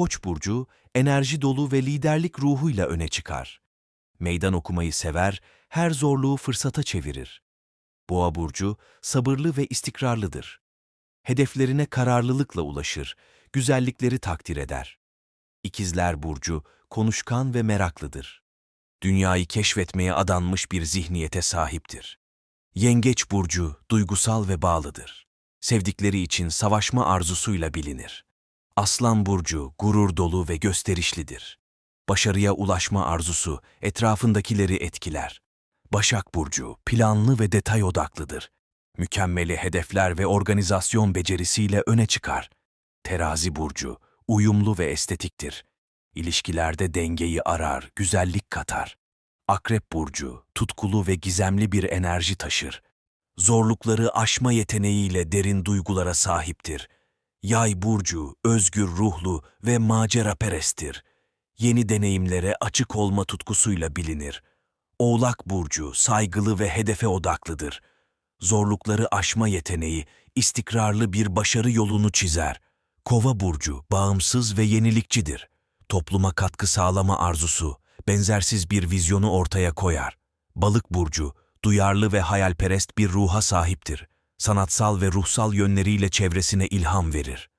Koç burcu enerji dolu ve liderlik ruhuyla öne çıkar. Meydan okumayı sever, her zorluğu fırsata çevirir. Boğa burcu sabırlı ve istikrarlıdır. Hedeflerine kararlılıkla ulaşır, güzellikleri takdir eder. İkizler burcu konuşkan ve meraklıdır. Dünyayı keşfetmeye adanmış bir zihniyete sahiptir. Yengeç burcu duygusal ve bağlıdır. Sevdikleri için savaşma arzusuyla bilinir. Aslan burcu gurur dolu ve gösterişlidir. Başarıya ulaşma arzusu etrafındakileri etkiler. Başak burcu planlı ve detay odaklıdır. Mükemmeli hedefler ve organizasyon becerisiyle öne çıkar. Terazi burcu uyumlu ve estetiktir. İlişkilerde dengeyi arar, güzellik katar. Akrep burcu tutkulu ve gizemli bir enerji taşır. Zorlukları aşma yeteneğiyle derin duygulara sahiptir. Yay burcu özgür ruhlu ve macera peresttir. Yeni deneyimlere açık olma tutkusuyla bilinir. Oğlak burcu saygılı ve hedefe odaklıdır. Zorlukları aşma yeteneği istikrarlı bir başarı yolunu çizer. Kova burcu bağımsız ve yenilikçidir. Topluma katkı sağlama arzusu, benzersiz bir vizyonu ortaya koyar. Balık burcu duyarlı ve hayalperest bir ruha sahiptir. Sanatsal ve ruhsal yönleriyle çevresine ilham verir.